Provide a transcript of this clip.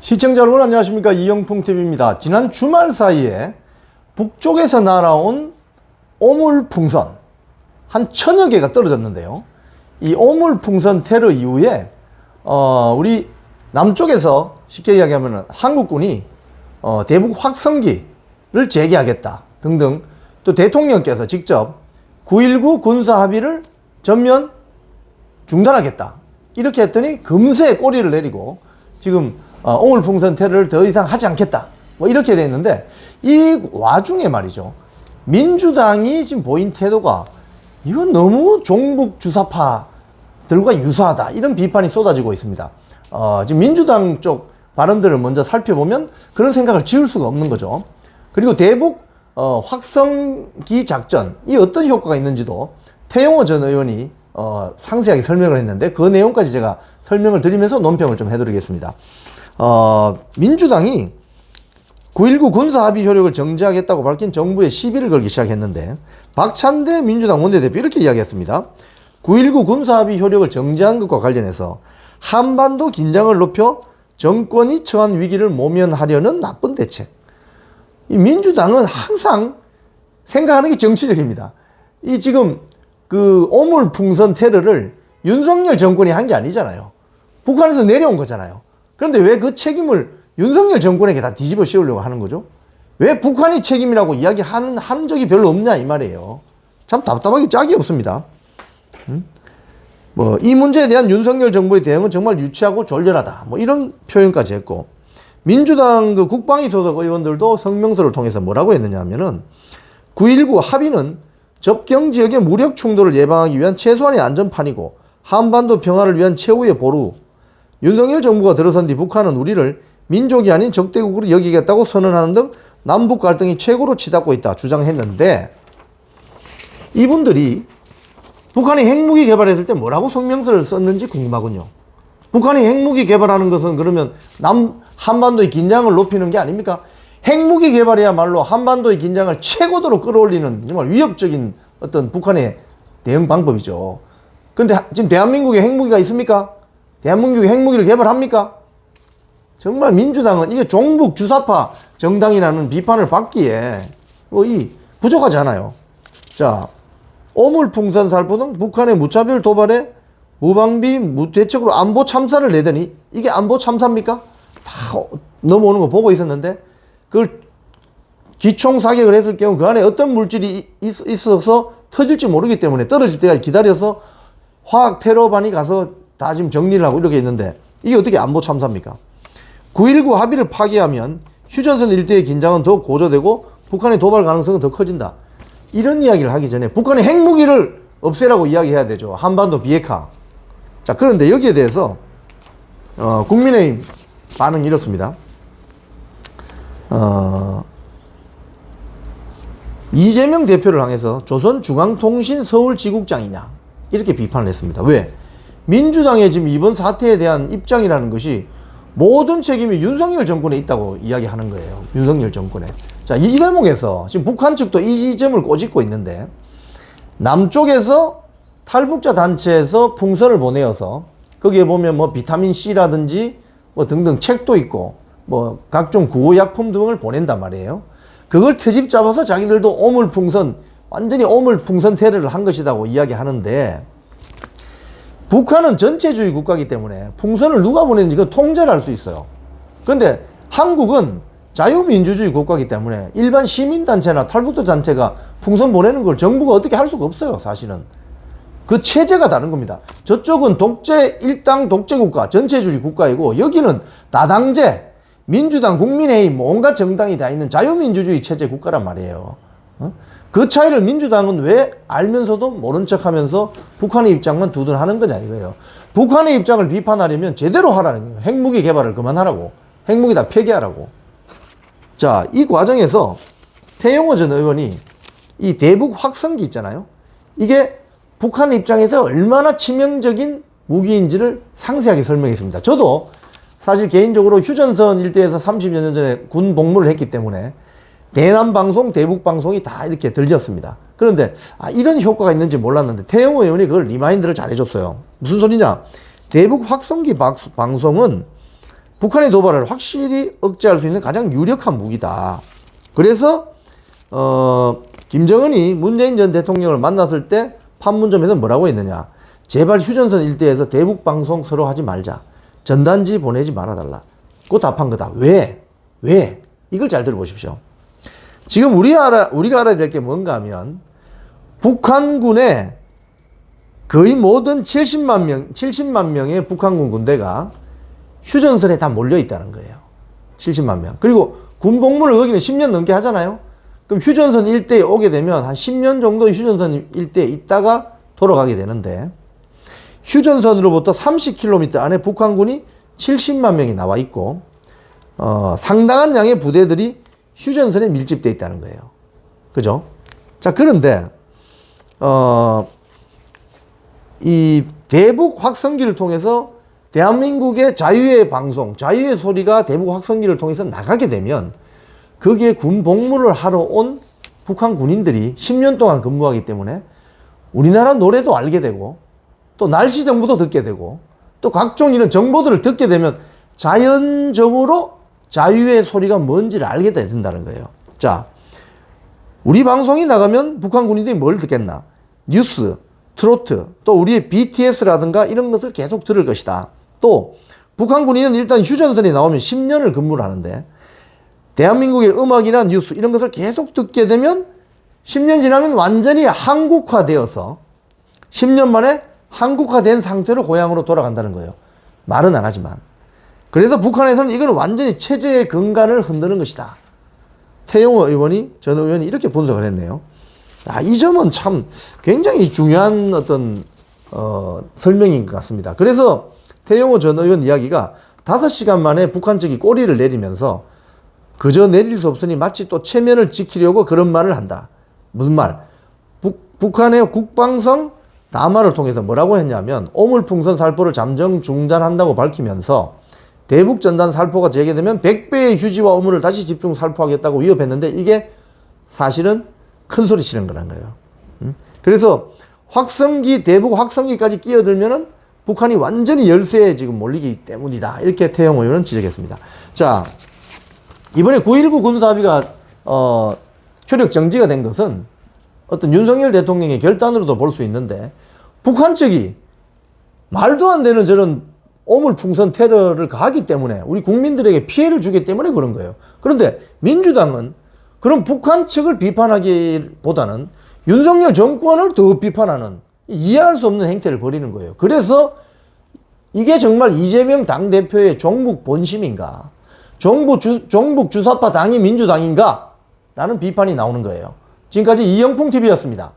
시청자 여러분 안녕하십니까 이영풍TV입니다. 지난 주말 사이에 북쪽에서 날아온 오물풍선 한 천여 개가 떨어졌는데요. 이 오물풍선 테러 이후에 어, 우리 남쪽에서 쉽게 이야기하면 한국군이 어, 대북 확성기를 재개하겠다 등등 또 대통령께서 직접 9.19 군사 합의를 전면 중단하겠다. 이렇게 했더니 금세 꼬리를 내리고 지금 어, 오물풍선 테러를 더 이상 하지 않겠다. 뭐 이렇게 돼 있는데 이 와중에 말이죠. 민주당이 지금 보인 태도가 이건 너무 종북 주사파들과 유사하다. 이런 비판이 쏟아지고 있습니다. 어, 지금 민주당 쪽 발언들을 먼저 살펴보면 그런 생각을 지울 수가 없는 거죠. 그리고 대북 어, 확성기 작전이 어떤 효과가 있는지도 태영호 전 의원이 어, 상세하게 설명을 했는데 그 내용까지 제가 설명을 드리면서 논평을 좀 해드리겠습니다. 어, 민주당이 9.19 군사합의 효력을 정지하겠다고 밝힌 정부에 시비를 걸기 시작했는데 박찬대 민주당 원내대표 이렇게 이야기했습니다. 9.19 군사합의 효력을 정지한 것과 관련해서 한반도 긴장을 높여 정권이 처한 위기를 모면하려는 나쁜 대책. 이 민주당은 항상 생각하는 게 정치적입니다. 이 지금 그 오물풍선 테러를 윤석열 정권이 한 게 아니잖아요. 북한에서 내려온 거잖아요. 그런데 왜 그 책임을 윤석열 정권에게 다 뒤집어 씌우려고 하는 거죠? 왜 북한이 책임이라고 이야기하는 한 적이 별로 없냐 이 말이에요. 참 답답하게 짝이 없습니다. 음? 뭐이 문제에 대한 윤석열 정부의 대응은 정말 유치하고 졸렬하다. 뭐 이런 표현까지 했고 민주당 그 국방위 소속 의원들도 성명서를 통해서 뭐라고 했느냐 하면은 9.19 합의는 접경 지역의 무력 충돌을 예방하기 위한 최소한의 안전판이고 한반도 평화를 위한 최후의 보루. 윤석열 정부가 들어선 뒤 북한은 우리를 민족이 아닌 적대국으로 여기겠다고 선언하는 등 남북 갈등이 최고로 치닫고 있다 주장했는데 이분들이 북한이 핵무기 개발했을 때 뭐라고 성명서를 썼는지 궁금하군요. 북한이 핵무기 개발하는 것은 그러면 남 한반도의 긴장을 높이는 게 아닙니까? 핵무기 개발이야말로 한반도의 긴장을 최고도로 끌어올리는 정말 위협적인 어떤 북한의 대응 방법이죠. 근데 하- 지금 대한민국에 핵무기가 있습니까? 대한민국이 핵무기를 개발합니까? 정말 민주당은 이게 종북 주사파 정당이라는 비판을 받기에 뭐 이 부족하지 않아요. 자, 오물풍선 살포 등 북한의 무차별 도발에 무방비 무대책으로 안보 참사를 내더니 이게 안보 참사입니까? 다 넘어오는 거 보고 있었는데 그걸 기총 사격을 했을 경우 그 안에 어떤 물질이 있- 있어서 터질지 모르기 때문에 떨어질 때까지 기다려서 화학 테러반이 가서 다 지금 정리를 하고 이렇게 있는데 이게 어떻게 안보 참사입니까? 9.19 합의를 파기하면 휴전선 일대의 긴장은 더 고조되고 북한의 도발 가능성은 더 커진다. 이런 이야기를 하기 전에 북한의 핵무기를 없애라고 이야기해야 되죠. 한반도 비핵화. 자, 그런데 여기에 대해서 어, 국민의힘 반응이 이렇습니다. 어, 이재명 대표를 향해서 조선중앙통신 서울지국장이냐 이렇게 비판을 했습니다. 왜? 민주당의 지금 이번 사태에 대한 입장이라는 것이 모든 책임이 윤석열 정권에 있다고 이야기하는 거예요. 윤석열 정권에. 자, 이 대목에서 지금 북한 측도 이 점을 꼬집고 있는데 남쪽에서 탈북자 단체에서 풍선을 보내어서 거기에 보면 뭐 비타민 C라든지 뭐 등등 책도 있고 뭐 각종 구호약품 등을 보낸단 말이에요. 그걸 트집 잡아서 자기들도 오물풍선 완전히 오물풍선 테러를 한 것이라고 이야기하는데 북한은 전체주의 국가이기 때문에 풍선을 누가 보내는지 그 통제를 할 수 있어요. 그런데 한국은 자유민주주의 국가이기 때문에 일반 시민단체나 탈북자 단체가 풍선 보내는 걸 정부가 어떻게 할 수가 없어요, 사실은. 그 체제가 다른 겁니다. 저쪽은 독재, 일당 독재 국가, 전체주의 국가이고, 여기는 다당제, 민주당, 국민의힘, 온갖 정당이 다 있는 자유민주주의 체제 국가란 말이에요. 어? 그 차이를 민주당은 왜 알면서도 모른 척 하면서 북한의 입장만 두둔하는 거냐 이거예요. 북한의 입장을 비판하려면 제대로 하라는 거예요. 핵무기 개발을 그만하라고. 핵무기 다 폐기하라고. 자, 이 과정에서 태영호 전 의원이 이 대북 확성기 있잖아요. 이게 북한 입장에서 얼마나 치명적인 무기인지를 상세하게 설명했습니다. 저도 사실 개인적으로 휴전선 일대에서 30여 년 전에 군 복무를 했기 때문에 대남 방송, 대북 방송이 다 이렇게 들렸습니다. 그런데 아, 이런 효과가 있는지 몰랐는데 태영호 의원이 그걸 리마인드를 잘 해줬어요. 무슨 소리냐? 대북 확성기 방- 방송은 북한의 도발을 확실히 억제할 수 있는 가장 유력한 무기다. 그래서 어, 김정은이 문재인 전 대통령을 만났을 때 판문점에서 뭐라고 했느냐. 제발 휴전선 일대에서 대북 방송 서로 하지 말자. 전단지 보내지 말아달라. 그거 답한 거다. 왜? 왜? 이걸 잘 들어보십시오. 지금 우리 알아, 우리가 알아야 될 게 뭔가 하면 북한군의 거의 모든 70만 명, 70만 명의 북한군 군대가 휴전선에 다 몰려 있다는 거예요. 70만 명. 그리고 군복무를 거기는 10년 넘게 하잖아요. 그럼 휴전선 일대에 오게 되면 한 10년 정도 휴전선 일대에 있다가 돌아가게 되는데 휴전선으로부터 30km 안에 북한군이 70만 명이 나와 있고 어, 상당한 양의 부대들이 휴전선에 밀집돼 있다는 거예요. 그죠? 자, 그런데 어, 이 대북 확성기를 통해서 대한민국의 자유의 방송, 자유의 소리가 대북 확성기를 통해서 나가게 되면 거기에 군 복무를 하러 온 북한 군인들이 10년 동안 근무하기 때문에 우리나라 노래도 알게 되고 또 날씨 정보도 듣게 되고 또 각종 이런 정보들을 듣게 되면 자연적으로 자유의 소리가 뭔지를 알게 된다는 거예요. 자, 우리 방송이 나가면 북한 군인들이 뭘 듣겠나? 뉴스, 트로트, 또 우리의 BTS라든가 이런 것을 계속 들을 것이다. 또 북한 군인은 일단 휴전선에 나오면 10년을 근무를 하는데 대한민국의 음악이나 뉴스 이런 것을 계속 듣게 되면 10년 지나면 완전히 한국화되어서 10년 만에 한국화된 상태로 고향으로 돌아간다는 거예요. 말은 안 하지만. 그래서 북한에서는 이거는 완전히 체제의 근간을 흔드는 것이다. 태영호 의원이, 전 의원이 이렇게 분석을 했네요. 아, 이 점은 참 굉장히 중요한 어떤, 어, 설명인 것 같습니다. 그래서 태영호 전 의원 이야기가 5시간 만에 북한 측이 꼬리를 내리면서 그저 내릴 수 없으니 마치 또 체면을 지키려고 그런 말을 한다. 무슨 말? 북, 북한의 국방성 담화를 통해서 뭐라고 했냐면 오물풍선 살포를 잠정 중단한다고 밝히면서 대북 전단 살포가 재개되면 100배의 휴지와 오물을 다시 집중 살포하겠다고 위협했는데 이게 사실은 큰 소리 치는 거란 거예요. 음? 그래서 확성기 대북 확성기까지 끼어들면은 북한이 완전히 열세에 지금 몰리기 때문이다. 이렇게 태영 의원은 지적했습니다. 자, 이번에 9.19 군사합의가 어, 효력 정지가 된 것은 어떤 윤석열 대통령의 결단으로도 볼 수 있는데 북한 측이 말도 안 되는 저런 오물풍선 테러를 가하기 때문에 우리 국민들에게 피해를 주기 때문에 그런 거예요. 그런데 민주당은 그런 북한 측을 비판하기보다는 윤석열 정권을 더 비판하는 이해할 수 없는 행태를 벌이는 거예요. 그래서 이게 정말 이재명 당대표의 종북 본심인가? 종북, 주, 종북 주사파 당이 민주당인가? 라는 비판이 나오는 거예요. 지금까지 이영풍 TV였습니다.